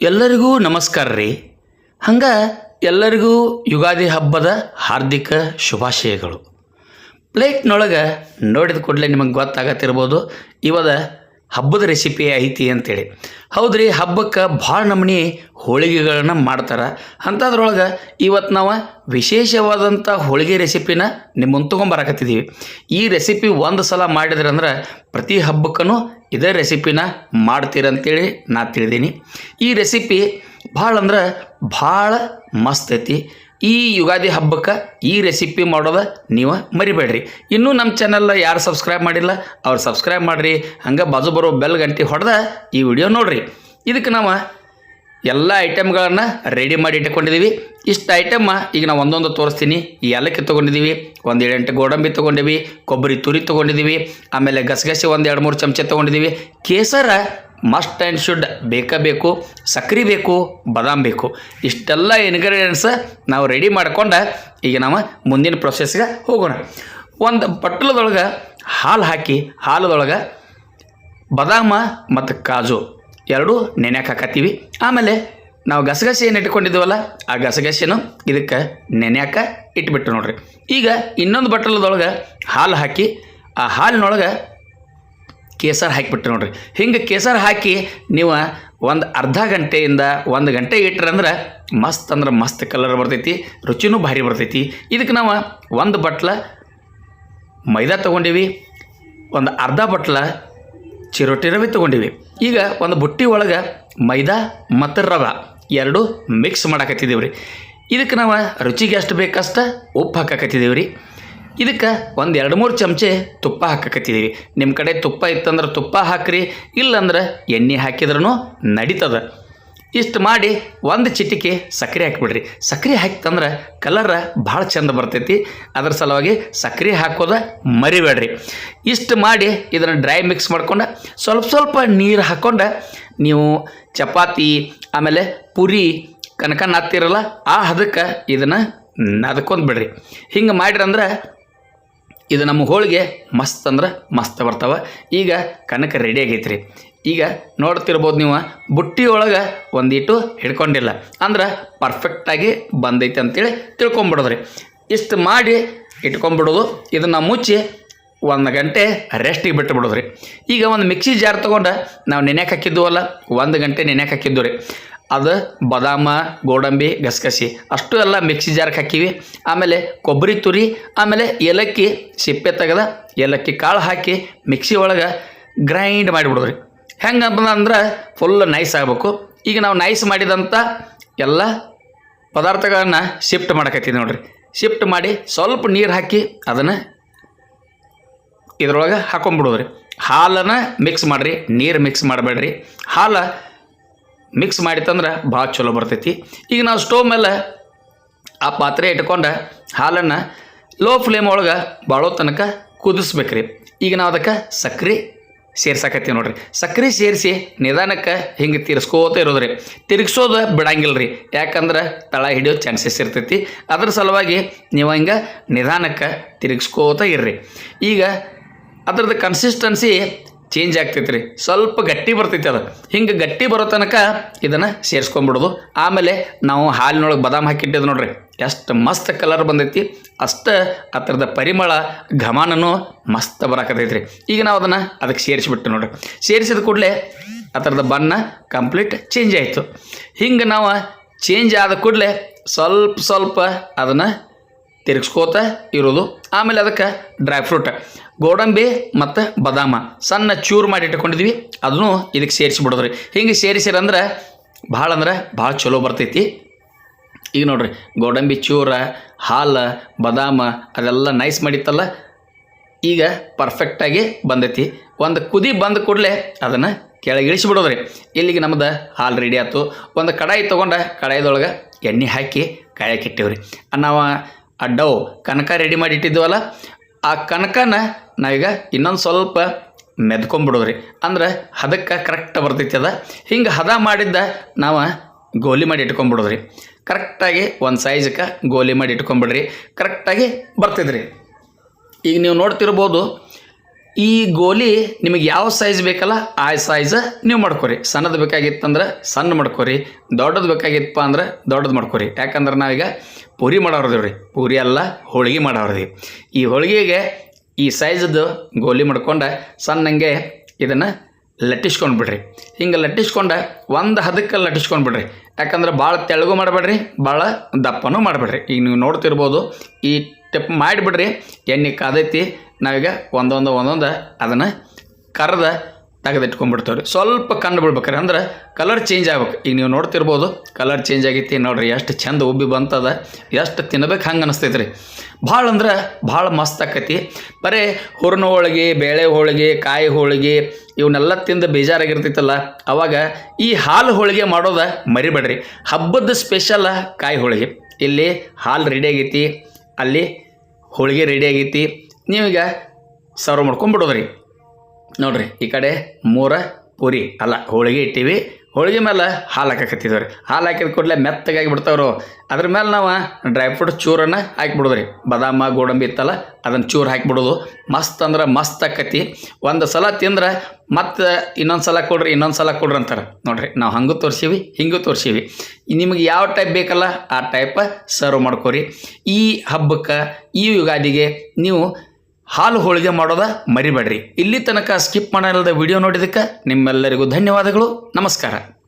ಎಲ್ಲರಿಗೂ ನಮಸ್ಕಾರ ರೀ. ಹಂಗೆ ಎಲ್ಲರಿಗೂ ಯುಗಾದಿ ಹಬ್ಬದ ಹಾರ್ದಿಕ ಶುಭಾಶಯಗಳು. ಪ್ಲೇಟ್ನೊಳಗೆ ನೋಡಿದ ಕೂಡಲೇ ನಿಮಗೆ ಗೊತ್ತಾಗತ್ತಿರ್ಬೋದು, ಇವದ ಹಬ್ಬದ ರೆಸಿಪಿ ಐತಿ ಅಂತೇಳಿ. ಹೌದ್ರಿ, ಹಬ್ಬಕ್ಕೆ ಭಾಳ ನಮೂನಿ ಹೋಳಿಗೆಗಳನ್ನ ಮಾಡ್ತಾರೆ. ಅಂಥದ್ರೊಳಗೆ ಇವತ್ತು ನಾವು ವಿಶೇಷವಾದಂಥ ಹೋಳಿಗೆ ರೆಸಿಪಿನ ನಿಮ್ಮ ಮುಂದೆ ಈ ರೆಸಿಪಿ ಒಂದು ಸಲ ಮಾಡಿದ್ರಂದ್ರೆ ಪ್ರತಿ ಹಬ್ಬಕ್ಕೂ ಇದೇ ರೆಸಿಪಿನ ಮಾಡ್ತೀರಂತೇಳಿ ನಾ ತಿಳಿದೀನಿ. ಈ ರೆಸಿಪಿ ಭಾಳ ಅಂದ್ರೆ ಭಾಳ ಮಸ್ತ್ ಐತಿ. ಈ ಯುಗಾದಿ ಹಬ್ಬಕ್ಕೆ ಈ ರೆಸಿಪಿ ಮಾಡೋದ ನೀವು ಮರಿಬೇಡ್ರಿ. ಇನ್ನೂ ನಮ್ಮ ಚಾನಲ್ ಯಾರು ಸಬ್ಸ್ಕ್ರೈಬ್ ಮಾಡಿಲ್ಲ, ಅವ್ರು ಸಬ್ಸ್ಕ್ರೈಬ್ ಮಾಡಿರಿ. ಹಂಗೆ ಬಾಜು ಬರೋ ಬೆಲ್ ಗಂಟೆ ಹೊಡೆದ ಈ ವಿಡಿಯೋ ನೋಡಿರಿ. ಇದಕ್ಕೆ ನಾವು ಎಲ್ಲ ಐಟಮ್ಗಳನ್ನು ರೆಡಿ ಮಾಡಿ ಇಟ್ಕೊಂಡಿದ್ದೀವಿ ಇಷ್ಟು ಐಟಮ್ ಈಗ ನಾವು ಒಂದೊಂದು ತೋರಿಸ್ತೀನಿ. ಏಲಕ್ಕಿ ತೊಗೊಂಡಿದ್ದೀವಿ ಒಂದು ಎಂಟು ಗೋಡಂಬಿ ತೊಗೊಂಡಿವಿ ಕೊಬ್ಬರಿ ತುರಿ ತೊಗೊಂಡಿದ್ದೀವಿ ಆಮೇಲೆ ಗಸಗಸೆ ಒಂದು ಎರಡು ಮೂರು ಚಮಚ ತೊಗೊಂಡಿದ್ದೀವಿ ಕೇಸರ ಮಸ್ಟ್ ಆ್ಯಂಡ್ ಶುಡ್ ಬೇಕೇ ಬೇಕು, ಸಕ್ರೆ ಬೇಕು, ಬದಾಮ್ ಬೇಕು. ಇಷ್ಟೆಲ್ಲ ಇನ್ಗ್ರೀಡಿಯೆಂಟ್ಸ್ ನಾವು ರೆಡಿ ಮಾಡ್ಕೊಂಡು ಈಗ ನಾವು ಮುಂದಿನ ಪ್ರೊಸೆಸ್ಗೆ ಹೋಗೋಣ. ಒಂದು ಪಟ್ಟಲದೊಳಗೆ ಹಾಲು ಹಾಕಿ, ಹಾಲದೊಳಗೆ ಬದಾಮ ಮತ್ತು ಕಾಜು. ಎರಡೂ ನೆನೆಯಕ್ಕೆ ಹಾಕತ್ತೀವಿ. ಆಮೇಲೆ ನಾವು ಗಸಗಸೆ ಏನು ಇಟ್ಕೊಂಡಿದ್ದೀವಲ್ಲ ಆ ಗಸಗಸೆನೂ ಇದಕ್ಕೆ ನೆನೆಯಕ್ಕೆ ಇಟ್ಬಿಟ್ಟು ನೋಡ್ರಿ. ಈಗ ಇನ್ನೊಂದು ಬಟ್ಟಲದೊಳಗೆ ಹಾಲು ಹಾಕಿ, ಆ ಹಾಲಿನೊಳಗೆ ಕೇಸರ್ ಹಾಕಿಬಿಟ್ಟು ನೋಡ್ರಿ. ಹಿಂಗೆ ಕೇಸರ್ ಹಾಕಿ ನೀವು ಒಂದು ಅರ್ಧ ಗಂಟೆಯಿಂದ ಒಂದು ಗಂಟೆ ಇಟ್ರಂದ್ರೆ ಮಸ್ತ್ ಅಂದ್ರೆ ಮಸ್ತ್ ಕಲರ್ ಬರ್ತೈತಿ, ರುಚಿನೂ ಭಾರಿ ಬರ್ತೈತಿ. ಇದಕ್ಕೆ ನಾವು ಒಂದು ಬಟ್ಲ ಮೈದಾ ತೊಗೊಂಡೀವಿ, ಒಂದು ಅರ್ಧ ಬಟ್ಲ ಚಿರೋಟಿ ರವೆ ತೊಗೊಂಡಿವಿ. ಈಗ ಒಂದು ಬುಟ್ಟಿ ಒಳಗೆ ಮೈದಾ ಮತ್ತು ರವೆ ಎರಡು ಮಿಕ್ಸ್ ಮಾಡಾಕತ್ತಿದ್ದೀವಿ ರೀ ಇದಕ್ಕೆ ನಾವು ರುಚಿಗೆ ಎಷ್ಟು ಬೇಕಷ್ಟ ಉಪ್ಪು ಹಾಕಾಕತ್ತಿದ್ದೀವಿ ರೀ ಇದಕ್ಕೆ ಒಂದು ಎರಡು ಮೂರು ಚಮಚೆ ತುಪ್ಪ ಹಾಕಕತ್ತಿದ್ದೀವಿ ನಿಮ್ಮ ಕಡೆ ತುಪ್ಪ ಇತ್ತಂದ್ರೆ ತುಪ್ಪ ಹಾಕ್ರಿ, ಇಲ್ಲಂದ್ರೆ ಎಣ್ಣೆ ಹಾಕಿದ್ರೂ ನಡೀತದ. ಇಷ್ಟು ಮಾಡಿ ಒಂದು ಚಿಟಿಕೆ ಸಕ್ಕರೆ ಹಾಕಿಬಿಡ್ರಿ. ಸಕ್ಕರೆ ಹಾಕಿತಂದ್ರೆ ಕಲರ್ ಭಾಳ ಚಂದ ಬರ್ತೈತಿ. ಅದ್ರ ಸಲುವಾಗಿ ಸಕ್ಕರೆ ಹಾಕೋದ ಮರಿಬೇಡ್ರಿ. ಇಷ್ಟು ಮಾಡಿ ಇದನ್ನು ಡ್ರೈ ಮಿಕ್ಸ್ ಮಾಡ್ಕೊಂಡು ಸ್ವಲ್ಪ ಸ್ವಲ್ಪ ನೀರು ಹಾಕ್ಕೊಂಡು ನೀವು ಚಪಾತಿ, ಆಮೇಲೆ ಪುರಿ ಕನಕ ಹಾಕ್ತಿರಲ್ಲ, ಆ ಹದಕ್ಕೆ ಇದನ್ನು ನದ್ಕೊಂಡು ಬಿಡ್ರಿ. ಹಿಂಗೆ ಮಾಡಿರಂದ್ರೆ ಇದು ನಮ್ಮ ಹೋಳಿಗೆ ಮಸ್ತ್ ಅಂದ್ರೆ ಮಸ್ತ್ ಬರ್ತಾವೆ. ಈಗ ಕನಕ ರೆಡಿ ಆಗೈತ್ರಿ. ಈಗ ನೋಡ್ತಿರ್ಬೋದು ನೀವು ಬುಟ್ಟಿ ಒಳಗೆ ಒಂದಿಟ್ಟು ಹಿಡ್ಕೊಂಡಿಲ್ಲ. ಅಂದ್ರೆ ಪರ್ಫೆಕ್ಟಾಗಿ ಬಂದೈತೆ ಅಂತೇಳಿ ತಿಳ್ಕೊಂಬಿಡೋದ್ರಿ. ಇಷ್ಟು ಮಾಡಿ ಇಟ್ಕೊಂಬಿಡೋದು, ಇದನ್ನು ಮುಚ್ಚಿ ಒಂದು ಗಂಟೆ ರೆಸ್ಟಿಗೆ ಬಿಟ್ಟು ಬಿಡೋದ್ರಿ ಈಗ ಒಂದು ಮಿಕ್ಸಿ ಜಾರ್ ತೊಗೊಂಡು ನಾವು ನೆನೆಯಕ್ಕೆ ಹಾಕಿದ್ವಲ್ಲ, ಒಂದು ಗಂಟೆ ನೆನೆಯಕ್ಕೆ ಹಾಕಿದ್ದು ರೀ ಅದು ಬಾದಾಮ, ಗೋಡಂಬಿ, ಗಸಗಸಿ, ಅಷ್ಟು ಎಲ್ಲ ಮಿಕ್ಸಿ ಜಾರ್ಗೆ ಹಾಕಿವಿ. ಆಮೇಲೆ ಕೊಬ್ಬರಿ ತುರಿ, ಆಮೇಲೆ ಏಲಕ್ಕಿ ಸಿಪ್ಪೆ ತೆಗೆದ ಏಲಕ್ಕಿ ಕಾಳು ಹಾಕಿ ಮಿಕ್ಸಿ ಒಳಗೆ ಗ್ರೈಂಡ್ ಮಾಡಿಬಿಡೋದ್ರಿ. ಹೆಂಗೆ ಅಂದ್ರೆ ಫುಲ್ ನೈಸ್ ಆಗಬೇಕು. ಈಗ ನಾವು ನೈಸ್ ಮಾಡಿದಂಥ ಎಲ್ಲ ಪದಾರ್ಥಗಳನ್ನು ಶಿಫ್ಟ್ ಮಾಡಕತ್ತೀವಿ ನೋಡ್ರಿ. ಶಿಫ್ಟ್ ಮಾಡಿ ಸ್ವಲ್ಪ ನೀರು ಹಾಕಿ ಅದನ್ನು ಇದ್ರೊಳಗೆ ಹಾಕೊಂಡ್ಬಿಡೋದ್ರಿ ಹಾಲನ್ನು ಮಿಕ್ಸ್ ಮಾಡಿರಿ. ನೀರು ಮಿಕ್ಸ್ ಮಾಡಬೇಡ್ರಿ. ಹಾಲು ಮಿಕ್ಸ್ ಮಾಡಿತ್ತಂದ್ರೆ ಭಾಳ ಚಲೋ ಬರ್ತೈತಿ. ಈಗ ನಾವು ಸ್ಟೋವ್ ಮೇಲೆ ಆ ಪಾತ್ರೆ ಇಟ್ಕೊಂಡು ಹಾಲನ್ನು ಲೋ ಫ್ಲೇಮ್ ಒಳಗೆ ಬಾಳೋ ತನಕ ಕುದಿಸ್ಬೇಕ್ರಿ. ಈಗ ನಾವು ಅದಕ್ಕೆ ಸಕ್ರೆ ಸೇರ್ಸಾಕತ್ತೀವಿ ನೋಡ್ರಿ. ಸಕ್ರೆ ಸೇರಿಸಿ ನಿಧಾನಕ್ಕೆ ಹಿಂಗೆ ತಿರ್ಸ್ಕೋತ ಇರೋದ್ರಿ. ತಿರ್ಗಿಸೋದು ಬಿಡಂಗಿಲ್ಲ ರೀ ಯಾಕಂದ್ರೆ ತಳ ಹಿಡಿಯೋ ಚಾನ್ಸಸ್ ಇರ್ತೈತಿ. ಅದ್ರ ಸಲುವಾಗಿ ನೀವು ಹಿಂಗೆ ನಿಧಾನಕ್ಕೆ ತಿರುಗಿಸ್ಕೋತ ಇರ್ರಿ. ಈಗ ಅದ್ರದ್ದು ಕನ್ಸಿಸ್ಟೆನ್ಸಿ ಚೇಂಜ್ ಆಗ್ತೈತೆ ರೀ ಸ್ವಲ್ಪ ಗಟ್ಟಿ ಬರ್ತೈತಿ ಅದು. ಹಿಂಗೆ ಗಟ್ಟಿ ಬರೋ ತನಕ ಇದನ್ನು ಸೇರಿಸ್ಕೊಂಬಿಡೋದು ಆಮೇಲೆ ನಾವು ಹಾಲಿನೊಳಗೆ ಬಾದಾಮ್ ಹಾಕಿಟ್ಟಿದ್ದು ನೋಡ್ರಿ. ಎಷ್ಟು ಮಸ್ತ್ ಕಲರ್ ಬಂದೈತಿ. ಅಷ್ಟು ಅದರದ ಪರಿಮಳ, ಘಮಾನನೂ ಮಸ್ತ್ ಬರಾಕತೈತ್ರಿ ಈಗ ನಾವು ಅದನ್ನು ಅದಕ್ಕೆ ಸೇರಿಸಿಬಿಟ್ಟು ನೋಡ್ರಿ. ಸೇರಿಸಿದ ಕೂಡಲೇ ಅದರದ ಬಣ್ಣ ಕಂಪ್ಲೀಟ್ ಚೇಂಜ್ ಆಯಿತು. ಹಿಂಗೆ ನಾವು ಚೇಂಜ್ ಆದ ಕೂಡಲೇ ಸ್ವಲ್ಪ ಸ್ವಲ್ಪ ಅದನ್ನು ತಿರುಗಿಸ್ಕೋತ ಇರೋದು. ಆಮೇಲೆ ಅದಕ್ಕೆ ಡ್ರೈ ಫ್ರೂಟ್ ಗೋಡಂಬಿ ಮತ್ತು ಬದಾಮ. ಸಣ್ಣ ಚೂರು ಮಾಡಿ ಇಟ್ಕೊಂಡಿದ್ವಿ. ಅದನ್ನು ಇದಕ್ಕೆ ಸೇರಿಸಿಬಿಡೋದ್ರಿ. ಹಿಂಗೆ ಸೇರಿಸಿರಂದ್ರೆ ಭಾಳ ಅಂದ್ರೆ ಭಾಳ ಚಲೋ ಬರ್ತೈತಿ. ಈಗ ನೋಡ್ರಿ, ಗೋಡಂಬಿ ಚೂರ, ಹಾಲು, ಬದಾಮ, ಅದೆಲ್ಲ ನೈಸ್ ಮಾಡಿತ್ತಲ್ಲ, ಈಗ ಪರ್ಫೆಕ್ಟಾಗಿ ಬಂದೈತಿ. ಒಂದು ಕುದಿ ಬಂದ ಕೂಡಲೇ ಅದನ್ನು ಕೆಳಗೆ ಇಳಿಸಿಬಿಡೋದ್ರಿ. ಇಲ್ಲಿಗೆ ನಮ್ದು ಹಾಲು ರೆಡಿ ಆಯ್ತು. ಒಂದು ಕಡಾಯಿ ತೊಗೊಂಡು ಕಡಾಯಿದೊಳಗೆ ಎಣ್ಣೆ ಹಾಕಿ ಕಾಯಕ್ಕೆ ಇಟ್ಟೇವ್ರಿ. ನಾವು ಆ ಕನಕ ರೆಡಿ ಮಾಡಿ ಇಟ್ಟಿದ್ವಲ್ಲ, ಆ ಕನಕನ ನಾವೀಗ ಇನ್ನೊಂದು ಸ್ವಲ್ಪ ಮೆದ್ಕೊಂಬಿಡೋದ್ರಿ. ಅಂದ್ರೆ ಹದಕ್ಕೆ ಕರೆಕ್ಟ್ ಬರ್ತೈತಿ ಅದ. ಹಿಂಗೆ ಹದ ಮಾಡಿದ್ದ ನಾವು ಗೋಲಿ ಮಾಡಿ ಇಟ್ಕೊಂಬಿಡೋದ್ರಿ. ಕರೆಕ್ಟಾಗಿ ಒಂದು ಸೈಜಕ್ಕೆ ಗೋಲಿ ಮಾಡಿ ಇಟ್ಕೊಂಬಿಡ್ರಿ. ಕರೆಕ್ಟಾಗಿ ಬರ್ತಿದ್ರಿ ಈಗ ನೀವು ನೋಡ್ತಿರ್ಬೋದು ಈ ಗೋಲಿ ನಿಮಗೆ ಯಾವ ಸೈಜ್ ಬೇಕಲ್ಲ ಆ ಸೈಜ್ ನೀವು ಮಾಡ್ಕೊರಿ. ಸಣ್ಣದು ಬೇಕಾಗಿತ್ತಂದ್ರೆ ಸಣ್ಣ ಮಾಡ್ಕೊರಿ, ದೊಡ್ಡದು ಬೇಕಾಗಿತ್ತಪ್ಪ ಅಂದ್ರೆ ದೊಡ್ಡದು ಮಾಡ್ಕೊರಿ. ಯಾಕಂದ್ರೆ ನಾವೀಗ ಪೂರಿ ಮಾಡೋರ್ದೇವ್ ರೀ. ಪೂರಿ ಅಲ್ಲ, ಹೋಳಿಗೆ ಮಾಡೋರ್ದಿ ಈ ಹೋಳಿಗೆಗೆ ಈ ಸೈಜದ್ದು ಗೋಲಿ ಮಾಡ್ಕೊಂಡು ಸಣ್ಣಂಗೆ ಇದನ್ನು ಲಟ್ಟಿಸ್ಕೊಂಡು ಬಿಡ್ರಿ. ಹಿಂಗೆ ಲಟ್ಟಿಸ್ಕೊಂಡು ಒಂದು ಹದಕ್ಕೆ ಲಟ್ಟಿಸ್ಕೊಂಡು ಬಿಡ್ರಿ. ಯಾಕಂದ್ರೆ ಭಾಳ ತೆಳಗು ಮಾಡಬೇಡ್ರಿ ಭಾಳ ದಪ್ಪನೂ ಮಾಡಬೇಡ್ರಿ. ಈಗ ನೀವು ನೋಡ್ತಿರ್ಬೋದು, ಈ ಟಿಪ್ ಮಾಡಿಬಿಡ್ರಿ. ಎಣ್ಣೆ ಕಾದೈತಿ ನಾವೀಗ ಒಂದೊಂದು ಒಂದೊಂದು ಅದನ್ನು ಕರೆದ ತೆಗೆದಿಟ್ಕೊಂಡ್ಬಿಡ್ತೇವೆ ರೀ ಸ್ವಲ್ಪ ಕಣ್ಣು ಬಿಡ್ಬೇಕ್ರಿ. ಅಂದ್ರೆ ಕಲರ್ ಚೇಂಜ್ ಆಗ್ಬೇಕು. ಈಗ ನೀವು ನೋಡ್ತಿರ್ಬೋದು ಕಲರ್ ಚೇಂಜ್ ಆಗೈತಿ. ನೋಡ್ರಿ, ಎಷ್ಟು ಚೆಂದ ಉಬ್ಬಿ ಬಂತದ. ಎಷ್ಟು ತಿನ್ಬೇಕು ಹಂಗೆ ಅನಿಸ್ತೈತೆ ರೀ ಭಾಳ ಅಂದ್ರೆ ಭಾಳ ಮಸ್ತ್ ಆಕೈತಿ. ಬರೀ ಹುರ್ನ ಹೋಳಿಗೆ, ಬೇಳೆ ಹೋಳಿಗೆ, ಕಾಯಿ ಹೋಳಿಗೆ, ಇವನ್ನೆಲ್ಲ ತಿಂದು ಬೇಜಾರಾಗಿರ್ತೈತಲ್ಲ. ಅವಾಗ ಈ ಹಾಲು ಹೋಳಿಗೆ ಮಾಡೋದ ಮರಿಬೇಡ್ರಿ. ಹಬ್ಬದ ಸ್ಪೆಷಲ್ ಕಾಯಿ ಹೋಳಿಗೆ. ಇಲ್ಲಿ ಹಾಲು ರೆಡಿ ಆಗೈತಿ. ಅಲ್ಲಿ ಹೋಳಿಗೆ ರೆಡಿ ಆಗೈತಿ. ನೀವೀಗ ಸರ್ವ್ ಮಾಡ್ಕೊಂಡ್ಬಿಡೋದ್ರಿ ನೋಡ್ರಿ, ಈ ಕಡೆ ಮೂರ ಪೂರಿ, ಅಲ್ಲ, ಹೋಳಿಗೆ ಇಟ್ಟಿವಿ. ಹೋಳಿಗೆ ಮೇಲೆ ಹಾಲು ಹಾಕಕತ್ತಿದ್ವಿ ಹಾಲು ಹಾಕಿದ ಕೂಡಲೇ ಮೆತ್ತಗಾಗಿ ಬಿಡ್ತಾವ್ರು. ಅದ್ರ ಮೇಲೆ ನಾವು ಡ್ರೈ ಫ್ರೂಟ್ ಚೂರನ್ನು ಹಾಕಿಬಿಡೋದ್ರಿ. ಬಾದಾಮ, ಗೋಡಂಬಿ ಇತ್ತಲ್ಲ, ಅದನ್ನು ಚೂರು ಹಾಕಿಬಿಡೋದು. ಮಸ್ತ್ ಅಂದ್ರೆ ಮಸ್ತ್ ಆಕತಿ. ಒಂದು ಸಲ ತಿಂದ್ರೆ ಮತ್ತೆ ಇನ್ನೊಂದು ಸಲ ಕೊಡ್ರಿ, ಇನ್ನೊಂದು ಸಲ ಕೊಡ್ರಿ ಅಂತಾರೆ. ನೋಡ್ರಿ, ನಾವು ಹಂಗೂ ತೋರಿಸೀವಿ, ಹಿಂಗೂ ತೋರಿಸೀವಿ. ನಿಮಗೆ ಯಾವ ಟೈಪ್ ಬೇಕಲ್ಲ, ಆ ಟೈಪ್ ಸರ್ವ್ ಮಾಡ್ಕೊರಿ. ಈ ಹಬ್ಬಕ್ಕೆ, ಈ ಯುಗಾದಿಗೆ ನೀವು ಹಾಲು ಹೋಳಿಗೆ ಮಾಡೋದ ಮರಿಬೇಡ್ರಿ. ಇಲ್ಲಿ ತನಕ ಸ್ಕಿಪ್ ಮಾಡಲ್ದ ವಿಡಿಯೋ ನೋಡಿದಕ್ಕೆ ನಿಮ್ಮೆಲ್ಲರಿಗೂ ಧನ್ಯವಾದಗಳು. ನಮಸ್ಕಾರ.